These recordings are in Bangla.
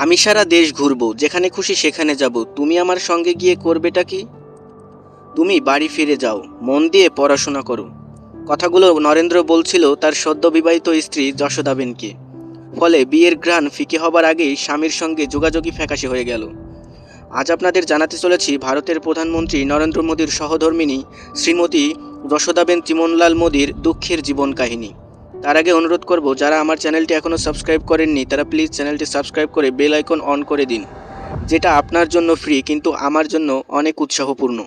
আমি সারা দেশ ঘুরবো, যেখানে খুশি সেখানে যাব। তুমি আমার সঙ্গে গিয়ে করবেটা কি? তুমি বাড়ি ফিরে যাও, মন দিয়ে পড়াশোনা করো। কথাগুলো নরেন্দ্র বলছিল তার সদ্য বিবাহিত স্ত্রী যশোদাবেনকে ফলে বিয়ের ঘ্রাণ ফিকে হবার আগেই স্বামীর সঙ্গে যোগাযোগই ফ্যাকাশে হয়ে গেল। আজ আপনাদের জানাতে চলেছি, ভারতের প্রধানমন্ত্রী নরেন্দ্র মোদীর সহধর্মিণী শ্রীমতী যশোদাবেন চিমনলাল মোদীর দুঃখের জীবন কাহিনী। তার আগে অনুরোধ করব, যারা আমার চ্যানেলটি এখনও সাবস্ক্রাইব করেননি, তারা প্লিজ চ্যানেলটি সাবস্ক্রাইব করে বেল আইকন অন করে দিন, যেটা আপনার জন্য ফ্রি, কিন্তু আমার জন্য অনেক উৎসাহপূর্ণ।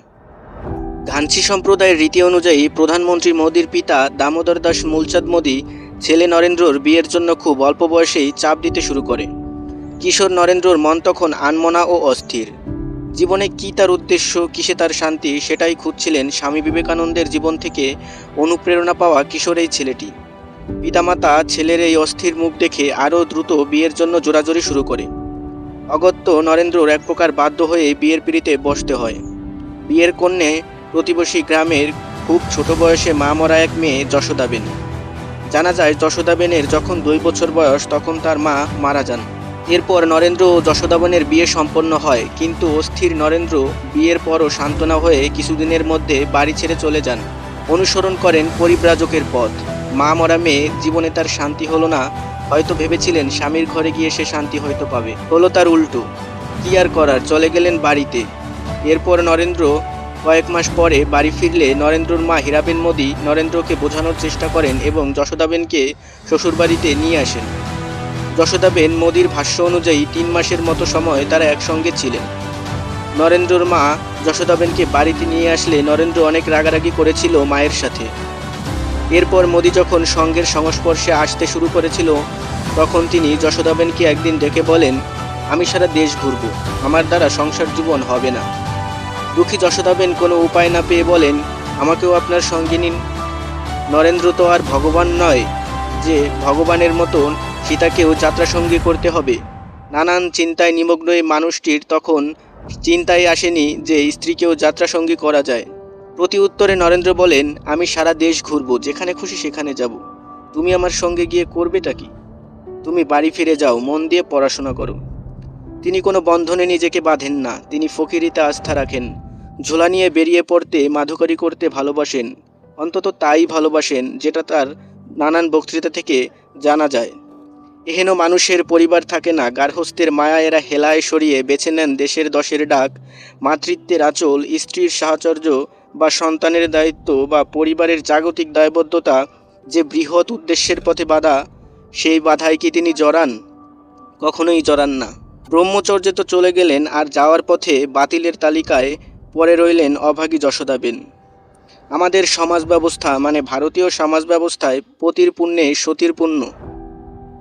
ঘাঞ্চি সম্প্রদায়ের রীতি অনুযায়ী প্রধানমন্ত্রী মোদীর পিতা দামোদর দাস মূলচাঁদ মোদী ছেলে নরেন্দ্রর বিয়ের জন্য খুব অল্প বয়সেই চাপ দিতে শুরু করে। কিশোর নরেন্দ্রর মন তখন আনমনা ও অস্থির। জীবনে কী তার উদ্দেশ্য, কিসে তার শান্তি, সেটাই খুঁজছিলেন স্বামী বিবেকানন্দের জীবন থেকে অনুপ্রেরণা পাওয়া কিশোর এই ছেলেটি। পিতামাতা, ছেলের এই অস্থির মুখ দেখে আরও দ্রুত বিয়ের জন্য জোরাজোরি শুরু করে। অগত্য নরেন্দ্রর এক প্রকার বাধ্য হয়ে বিয়ের পিড়িতে বসতে হয়। বিয়ের কন্যে প্রতিবেশী গ্রামের খুব ছোট বয়সে মা মরা এক মেয়ে যশোদাবেন জানা যায় যশোদাবেনের যখন দুই বছর বয়স, তখন তার মা মারা যান। এরপর নরেন্দ্র ও যশোদাবনের বিয়ে সম্পন্ন হয়, কিন্তু অস্থির নরেন্দ্র বিয়ের পরও সান্ত্বনা হয়ে কিছুদিনের মধ্যে বাড়ি ছেড়ে চলে যান। অনুসরণ করেন পরিব্রাজকের পথ। মা মরা মেয়ে, জীবনে তার শান্তি হলো না। হয়তো ভেবেছিলেন স্বামীর ঘরে গিয়ে সে শান্তি হয়তো পাবে। হলো তার উল্টো। কি আর করার, চলে গেলেন বাড়িতে। এরপর নরেন্দ্র কয়েক মাস পরে বাড়ি ফিরলে নরেন্দ্রর মা হীরাবেন মোদী নরেন্দ্রকে বোঝানোর চেষ্টা করেন এবং যশোদাবেনকে শ্বশুরবাড়িতে নিয়ে আসেন। যশোদাবেন মোদীর ভাষ্য অনুযায়ী তিন মাসের মতো সময় তারা একসঙ্গে ছিলেন। নরেন্দ্রর মা যশোদাবেনকে বাড়িতে নিয়ে আসলে নরেন্দ্র অনেক রাগারাগি করেছিল মায়ের সাথে। এরপর মোদি যখন সঙ্গের সংস্পর্শে আসতে শুরু করেছিল, তখন তিনি যশোদাবেনকে একদিন ডেকে বলেন, আমি সারা দেশ ঘুরব, আমার দ্বারা সংসার জীবন হবে না। দুঃখী যশোদাবেন কোনো উপায় না পেয়ে বলেন, আমাকেও আপনার সঙ্গে নিন। নরেন্দ্র তো আর ভগবান নয় যে ভগবানের মতন সীতাকেও যাত্রা সঙ্গী করতে হবে। নানান চিন্তায় নিমগ্ন এই মানুষটির তখন চিন্তায় আসেনি যে স্ত্রীকেও যাত্রা সঙ্গী করা যায়। প্রতি উত্তরে নরেন্দ্র বলেন, আমি সারা দেশ ঘুরব, যেখানে খুশি সেখানে যাব। তুমি আমার সঙ্গে গিয়ে করবেটা কি? তুমি বাড়ি ফিরে যাও, মন দিয়ে পড়াশোনা করো। তিনি কোনো বন্ধনে নিজেকে বাঁধেন না, তিনি ফকিরিতে আস্থা রাখেন। ঝোলা নিয়ে বেরিয়ে পড়তে, মাধুকরী করতে ভালোবাসেন, অন্তত তাই ভালোবাসেন, যেটা তার নানান বক্তৃতা থেকে জানা যায়। এহেন মানুষের পরিবার থাকে না, গার্হস্থ্যের মায়া এরা হেলায় সরিয়ে বেছে নেন দেশের দশের ডাক, মাতৃত্বের আঁচল, স্ত্রীর সাহচর্য বা সন্তানের দায়িত্ব বা পরিবারের জাগতিক দায়বদ্ধতা যে বৃহৎ উদ্দেশ্যের পথে বাধা, সেই বাধায় কি তিনি জড়ান? কখনোই জড়ান না। ব্রহ্মচর্যে তো চলে গেলেন আর যাওয়ার পথে বাতিলের তালিকায় পরে রইলেন অভাগী যশোদাবেন আমাদের সমাজ ব্যবস্থা মানে ভারতীয় সমাজ ব্যবস্থায় পতির পুণ্যে সতীর পুণ্য।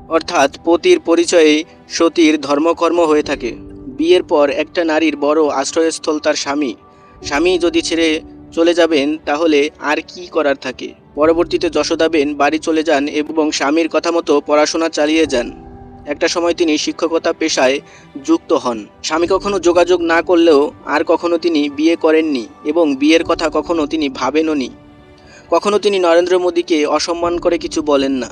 অর্থাৎ পতির পরিচয়ে সতীর ধর্মকর্ম হয়ে থাকে। বিয়ের পর একটা নারীর বড় আশ্রয়স্থল তার স্বামী। স্বামী যদি ছেড়ে চলে যাবেন, তাহলে আর কি করার থাকে? পরবর্তীতে যশোদাবেন বাড়ি চলে যান এবং স্বামীর কথা মতো পড়াশোনা চালিয়ে যান। একটা সময় তিনি শিক্ষকতা পেশায় যুক্ত হন। স্বামী কখনো যোগাযোগ না করলেও আর কখনো তিনি বিয়ে করেননি এবং বিয়ের কথা কখনো তিনি ভাবেনওনি কখনো তিনি নরেন্দ্র মোদীকে অসম্মান করে কিছু বলেন না।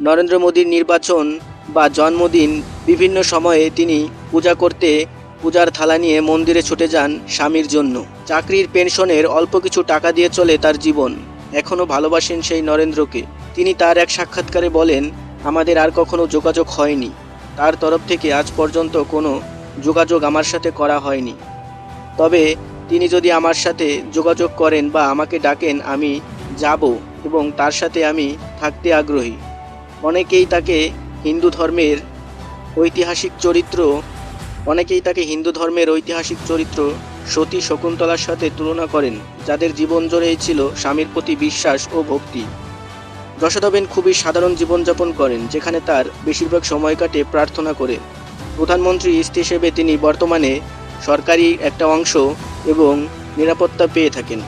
নরেন্দ্র মোদীর নির্বাচন বা জন্মদিন বিভিন্ন সময়ে তিনি পূজা করতে পূজার থালা নিয়ে মন্দিরে ছুটে যান স্বামীর জন্য। চাকরির পেনশনের অল্প কিছু টাকা দিয়ে চলে তার জীবন। এখনও ভালোবাসেন সেই নরেন্দ্রকে। তিনি তার এক সাক্ষাৎকারে বলেন, আমাদের আর কখনো যোগাযোগ হয়নি। তার তরফ থেকে আজ পর্যন্ত কোনো যোগাযোগ আমার সাথে করা হয়নি। তবে তিনি যদি আমার সাথে যোগাযোগ করেন বা আমাকে ডাকেন, আমি যাব এবং তার সাথে আমি থাকতে আগ্রহী। অনেকেই তাকে হিন্দু ধর্মের ঐতিহাসিক চরিত্র অনেকেই তাকে হিন্দু ধর্মের ঐতিহাসিক চরিত্র সতী শকুন্তলার সাথে তুলনা করেন, যাদের জীবন জুড়েই ছিল স্বামীর প্রতি বিশ্বাস ও ভক্তি। যশোদাবেন খুবই সাধারণ জীবনযাপন করেন, যেখানে তার বেশিরভাগ সময় কাটে প্রার্থনা করে। প্রধানমন্ত্রী স্ত্রী হিসেবে তিনি বর্তমানে সরকারি একটা অংশ এবং নিরাপত্তা পেয়ে থাকেন।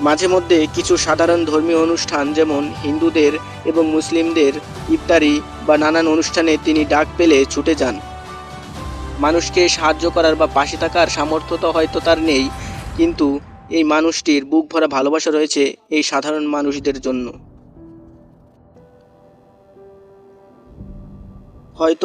মাঝে মধ্যে কিছু সাধারণ ধর্মীয় অনুষ্ঠান যেমন হিন্দুদের এবং মুসলিমদের ইফতারি বা নানান অনুষ্ঠানে তিনি ডাক পেলে ছুটে যান। মানুষকে সাহায্য করার বা পাশে থাকার সামর্থ্য তো হয়তো তার নেই, কিন্তু এই মানুষটির বুক ভরা ভালোবাসা রয়েছে এই সাধারণ মানুষদের জন্য। হয়তো